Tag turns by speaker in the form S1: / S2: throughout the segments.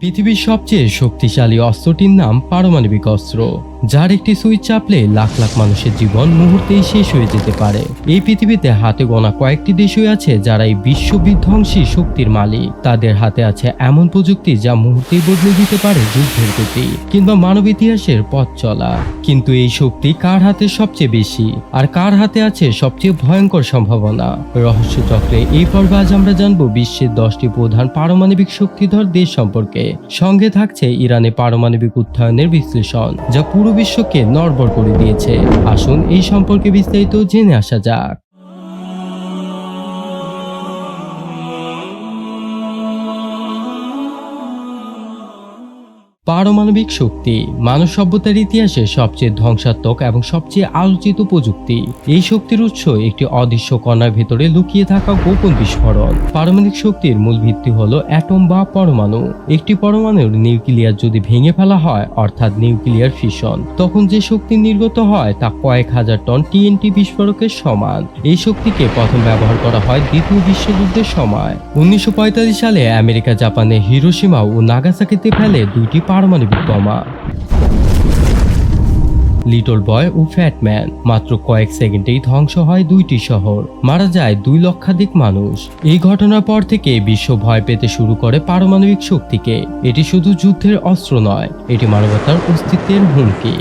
S1: পৃথিবীর সবচেয়ে শক্তিশালী অস্ত্রটির নাম পারমাণবিক অস্ত্র। যার একটি সুইচ চাপলে লাখ লাখ মানুষের জীবন মুহূর্তেই শেষ হয়ে যেতে পারে। এই পৃথিবীতে হাতে গোনা কয়েকটি দেশই আছে যারা এই বিশ্ব বিধ্বংসী শক্তির মালিক। তাদের হাতে আছে এমন প্রযুক্তি যা মুহূর্তেই বদলে দিতে পারে যুদ্ধের গতি কিংবা মানব ইতিহাসের পথ চলা। কিন্তু এই শক্তি কার হাতে সবচেয়ে বেশি? আর কার হাতে আছে সবচেয়ে ভয়ঙ্কর সম্ভাবনা? রহস্য চক্রে এই পর্বে আজ আমরা জানব বিশ্বের দশটি প্রধান পারমাণবিক শক্তিধর দেশ সম্পর্কে। সঙ্গে থাকছে ইরানে পারমাণবিক উত্থানের বিশ্লেষণ, যা পুরো বিশ্বকে নড়বড় করে দিয়েছে। আসুন এই সম্পর্কে বিস্তারিত জেনে আসা যাক। পারমাণবিক শক্তি, মানব সভ্যতার ইতিহাসে সবচেয়ে ধ্বংসাত্মক এবং সবচেয়ে আলোচিত প্রযুক্তি। এই শক্তির উৎস একটি অদৃশ্য কণার ভেতরে লুকিয়ে থাকা গোপন বিস্ফোরণ। পারমাণবিক শক্তির মূল ভিত্তি হলো অ্যাটম বা পরমাণু। একটি পরমাণুর নিউক্লিয়ার যদি ভেঙে ফেলা হয়, অর্থাৎ নিউক্লিয়ার ফিশন তখন যে শক্তি নির্গত হয় তা কয়েক হাজার টন টিএনটি বিস্ফোরকের সমান। এই শক্তিকে প্রথম ব্যবহার করা হয় দ্বিতীয় বিশ্বযুদ্ধের সময়। উনিশশো পঁয়তাল্লিশ সালে আমেরিকা, জাপানে হিরোসীমা ও নাগাসাকিতে ফেলে দুইটি পারমাণবিক বোমা। লিটল বয় ও ফ্যাটম্যান মাত্র কয়েক সেকেন্ডেই ধ্বংস হয় দুইটি শহর। মারা যায় দুই লক্ষাধিক মানুষ। এই ঘটনার পর থেকে বিশ্ব ভয় পেতে শুরু করে পারমাণবিক শক্তিকে। এটি শুধু যুদ্ধের অস্ত্র নয়, এটি মানবতার অস্তিত্বের হুমকি।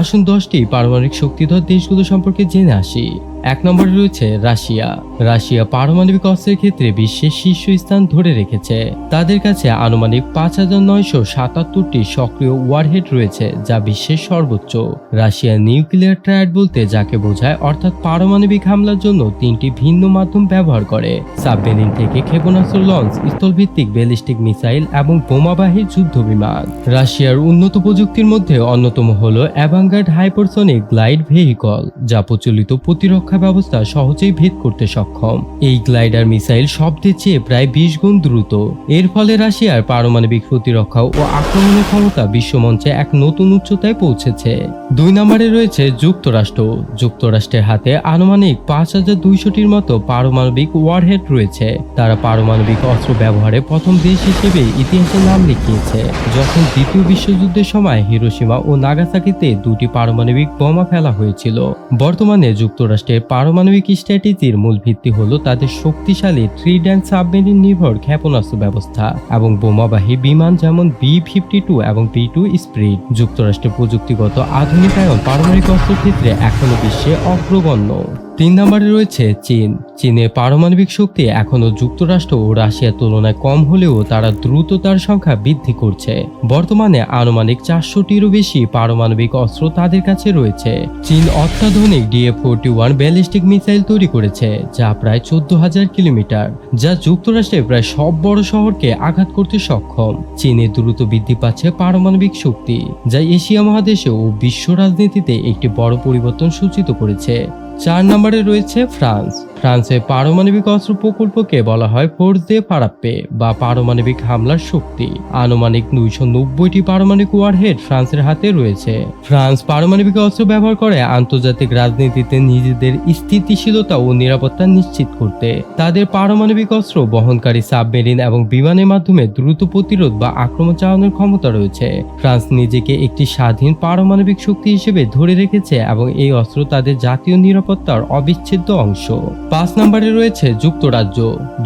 S1: আসুন দশটি পারমাণবিক শক্তিধর দেশগুলো সম্পর্কে জেনে আসি। এক নম্বরে রয়েছে রাশিয়া। রাশিয়া পারমাণবিক অস্ত্রের ক্ষেত্রে বিশ্বের শীর্ষস্থান ধরে রেখেছে। তাদের কাছে আনুমানিক পাঁচ হাজার নয়শো সাতাত্তরটি সক্রিয় ওয়ারহেড রয়েছে, যা বিশ্বের সর্বোচ্চ। রাশিয়ার নিউক্লিয়ার ট্রায়াড বলতে যাকে বোঝায়, অর্থাৎ পারমাণবিক হামলার জন্য তিনটি ভিন্ন মাধ্যম ব্যবহার করে। সাবমেরিন থেকে ক্ষেপণাস্ত্র লঞ্চ, স্থলভিত্তিক ব্যালিস্টিক মিসাইল এবং বোমাবাহী যুদ্ধ বিমান রাশিয়ার উন্নত প্রযুক্তির মধ্যে অন্যতম হল অ্যাভাঙ্গার্ড হাইপারসনিক গ্লাইড ভেহিকল, যা প্রচলিত প্রতিরক্ষা ব্যবস্থা সহজেই ভেদ করতে সক্ষম। এই গ্লাইডার মিসাইল শব্দের চেয়ে প্রায় বিশ গুণ দ্রুত। এর ফলে রাশিয়ার পারমাণবিক প্রতিরক্ষা ও আক্রমণের ক্ষমতা বিশ্বমঞ্চে এক নতুন উচ্চতায় পৌঁছেছে। দুই নম্বরে রয়েছে যুক্তরাষ্ট্র। যুক্তরাষ্ট্রের হাতে আনুমানিক পাঁচ হাজার দুইশোটির মতো পারমাণবিক ওয়ারহেড রয়েছে। তারা পারমাণবিক অস্ত্র ব্যবহারে প্রথম দেশ হিসেবে ইতিহাসে নাম লিখিয়েছে। যখন দ্বিতীয় বিশ্বযুদ্ধের সময় হিরোসীমা ও নাগাসাকিতে দুটি পারমাণবিক বোমা ফেলা হয়েছিল। বর্তমানে যুক্তরাষ্ট্রের পারমাণবিক স্ট্র্যাটেজির মূল ভিত্তি হল তাদের শক্তিশালী থ্রি ড্যান্স সাবমেরিন নির্ভর ক্ষেপণাস্ত্র ব্যবস্থা এবং বোমাবাহী বিমান যেমন বি ফিফটি টু এবং বি টু স্প্রিড। যুক্তরাষ্ট্রের প্রযুক্তিগত আধুনিকায়ন পারমাণবিক অস্ত্র ক্ষেত্রে এখনও বিশ্বে অগ্রগণ্য। তিন নম্বরে রয়েছে চীন। চীনের পারমাণবিক শক্তি এখনও যুক্তরাষ্ট্র ও রাশিয়ার তুলনায় কম হলেও তারা দ্রুত তার সংখ্যা বৃদ্ধি করছে। বর্তমানে আনুমানিক চারশোটিরও বেশি পারমাণবিক অস্ত্র তাদের কাছে রয়েছে। চীন অত্যাধুনিক DA forty one ballistic missile তৈরি করেছে, যা প্রায় চোদ্দ হাজার কিলোমিটার, যা যুক্তরাষ্ট্রের প্রায় সব বড় শহরকে আঘাত করতে সক্ষম। চীনে দ্রুত বৃদ্ধি পাচ্ছে পারমাণবিক শক্তি, যা এশিয়া মহাদেশে ও বিশ্ব রাজনীতিতে একটি বড় পরিবর্তন সূচিত করেছে। চার নম্বরে রয়েছে ফ্রান্স। ফ্রান্সের পারমাণবিক অস্ত্র প্রকল্পকে বলা হয় ফোর্স দে ফারাপ্পে বা পারমাণবিক হামলার শক্তি। আনুমানিক দুইশো নব্বইটি পারমাণবিক ওয়ারহেড ফ্রান্সের হাতে রয়েছে। ফ্রান্স পারমাণবিক অস্ত্র ব্যবহার করে আন্তর্জাতিক রাজনীতিতে নিজেদের স্থিতিশীলতা ও নিরাপত্তা নিশ্চিত করতে। তাদের পারমাণবিক অস্ত্র, বহনকারী সাবমেরিন এবং বিমানের মাধ্যমে দ্রুত প্রতিরোধ বা আক্রমণ চালানোর ক্ষমতা রয়েছে। ফ্রান্স নিজেকে একটি স্বাধীন পারমাণবিক শক্তি হিসেবে ধরে রেখেছে এবং এই অস্ত্র তাদের জাতীয় নিরাপত্তার অবিচ্ছেদ্য অংশ। পাঁচ নম্বরে রয়েছে যুক্তরাজ্য।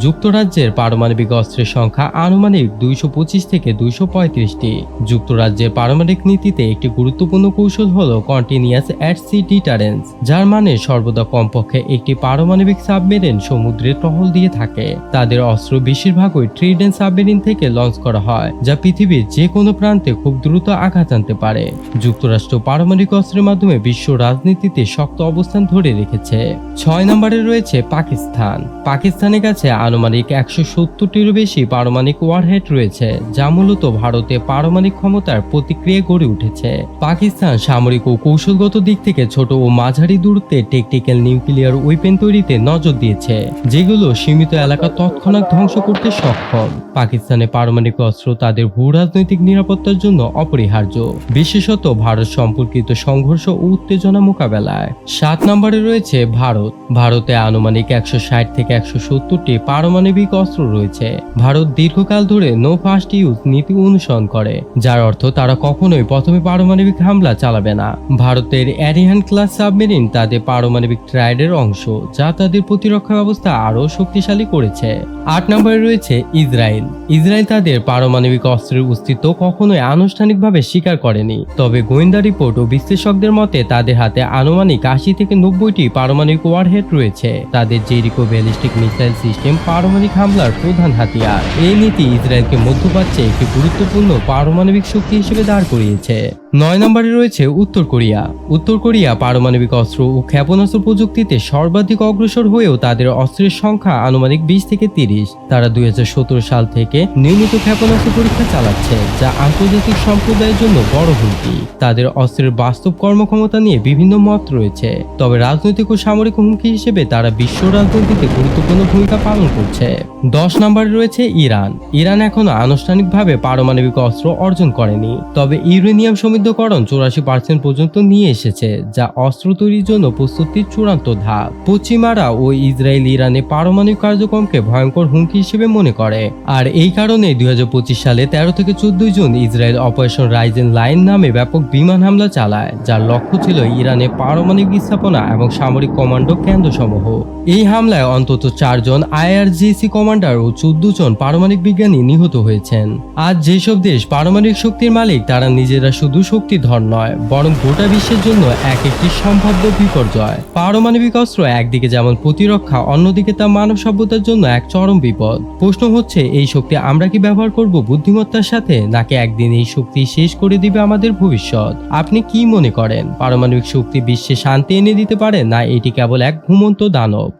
S1: যুক্তরাজ্যের পারমাণবিক অস্ত্রের সংখ্যা আনুমানিক দুইশো পঁচিশ থেকে দুইশো পঁয়ত্রিশটি। যুক্তরাজ্যের পারমাণবিক নীতিতে একটি গুরুত্বপূর্ণ কৌশল হল কন্টিনিউয়াস অ্যাট সি ডিটারেন্স যার মানে সর্বদা কমপক্ষে একটি পারমাণবিক সাবমেরিন সমুদ্রে টহল দিয়ে থাকে। তাদের অস্ত্র বেশিরভাগই ট্রিডেন সাবমেরিন থেকে লঞ্চ করা হয়, যা পৃথিবীর যে কোনো প্রান্তে খুব দ্রুত আঘাত আনতে পারে। যুক্তরাষ্ট্র পারমাণবিক অস্ত্রের মাধ্যমে বিশ্ব রাজনীতিতে শক্ত অবস্থান ধরে রেখেছে। ছয় নম্বরে রয়েছে পাকিস্তান। পাকিস্তানের কাছে আনুমানিক একশো সত্তরটিরও বেশি পারমাণবিক ওয়ারহেড রয়েছে, যা মূলত ভারতে পারমাণবিক ক্ষমতার প্রতিক্রিয়া গড়ে উঠেছে। পাকিস্তান সামরিক ও কৌশলগত দিক থেকে ছোট ও মাঝারি দূরত্বে টেকটিক্যাল নিউক্লিয়ার ওয়েপেন তৈরিতে নজর দিয়েছে, যেগুলো সীমিত এলাকা তৎক্ষণাৎ ধ্বংস করতে সক্ষম। পাকিস্তানের পারমাণবিক অস্ত্র তাদের ভূ রাজনৈতিক নিরাপত্তার জন্য অপরিহার্য। বিশেষত ভারত সম্পর্কিত সংঘর্ষ ও উত্তেজনা মোকাবেলায়। সাত নম্বরে রয়েছে ভারত। ভারতে আনুমানিক আনুমানিক একশো ষাট থেকে একশো সত্তরটি পারমাণবিক অস্ত্র রয়েছে। ভারত দীর্ঘকাল ধরে নো ফার্স্ট ইউজ নীতি অনুসরণ করে, যার অর্থ তারা কখনোই প্রথমে পারমাণবিক হামলা চালাবে না। ভারতের অ্যারিহান ক্লাস সাবমেরিন তাদের পারমাণবিক ট্রায়াডের অংশ, যা তাদের প্রতিরক্ষা ব্যবস্থা আরও শক্তিশালী করেছে। আট নম্বরে রয়েছে ইসরায়েল। ইসরায়েল তাদের পারমাণবিক অস্ত্রের অস্তিত্ব কখনোই আনুষ্ঠানিকভাবে স্বীকার করেনি, তবে গোয়েন্দা রিপোর্ট ও বিশ্লেষকদের মতে তাদের হাতে আনুমানিক আশি থেকে নব্বইটি পারমাণবিক ওয়ারহেড রয়েছে। তাদের জেরিকো ব্যালিস্টিক মিসাইল সিস্টেম পারমাণবিক হামলার প্রধান হাতিয়ার। এই নীতি ইসরায়েলকে মধ্যপ্রাচ্যে একটি গুরুত্বপূর্ণ পারমাণবিক শক্তি হিসেবে দাঁড় করিয়েছে। নয় নম্বরে রয়েছে উত্তর কোরিয়া। উত্তর কোরিয়া পারমাণবিক অস্ত্র ও ক্ষেপণাস্ত্র প্রযুক্তিতে সর্বাধিক অগ্রসর হয়েও তাদের অস্ত্রের সংখ্যা আনুমানিক বিশ থেকে তিরিশ। তারা দুই হাজার সতেরো সাল থেকে নিয়মিত ক্ষেপণাস্ত্র পরীক্ষা চালাচ্ছে, যা আন্তর্জাতিক সম্প্রদায়ের জন্য বড় হুমকি। তাদের অস্ত্রের বাস্তব কর্মক্ষমতা নিয়ে বিভিন্ন মত রয়েছে। তবে রাজনৈতিক ও সামরিক হুমকি হিসেবে তারা বিশ্ব রাজনীতিতে গুরুত্বপূর্ণ ভূমিকা পালন করছে। দশ নম্বরে রয়েছে ইরান। ইরান এখনও আনুষ্ঠানিকভাবে পারমাণবিক অস্ত্র অর্জন করেনি। তবে ইউরেনিয়াম সমৃদ্ধকরণ চৌরাশি পার্সেন্ট পর্যন্ত নিয়ে এসেছে, যা অস্ত্র তৈরির জন্য প্রস্তুতির চূড়ান্ত ধাপ। পশ্চিমারা ও ইসরায়েল ইরানে পারমাণবিক কার্যক্রমকে ভয়ঙ্কর হুমকি হিসেবে মনে করে। আর এই কারণে দুই সালে তেরো থেকে চোদ্দই June Israel operation rising lion নামে ব্যাপক বিমান হামলা চালায়, যার লক্ষ্য ছিল ইরানে পারমাণবিক স্থাপনা এবং সামরিক কমান্ডো কেন্দ্রসমূহ। এই হামলায় অন্তত চারজন আইআরজিসি কমান্ডার ও চোদ্দ জন পারমাণবিক বিজ্ঞানী নিহত হয়েছেন। আজ যেসব দেশ পারমাণবিক শক্তির মালিক, তারা নিজেরা শুধু শক্তিধর নয়, বরং গোটা বিশ্বের জন্য এক একটি সম্ভাব্য বিপর্যয়। পারমাণবিক অস্ত্র একদিকে যেমন প্রতিরক্ষা, অন্যদিকে তা মানব সভ্যতার জন্য এক চরম বিপদ। প্রশ্ন হচ্ছে, এই শক্তি আমরা কি ব্যবহার করব বুদ্ধিমত্তার সাথে, নাকি একদিন এই শক্তি শেষ করে দিবে আমাদের ভবিষ্যৎ? আপনি কি মনে করেন, পারমাণবিক শক্তি বিশ্বে শান্তি এনে দিতে পারে, না এটি কেবল এক ঘুমন্ত দানব?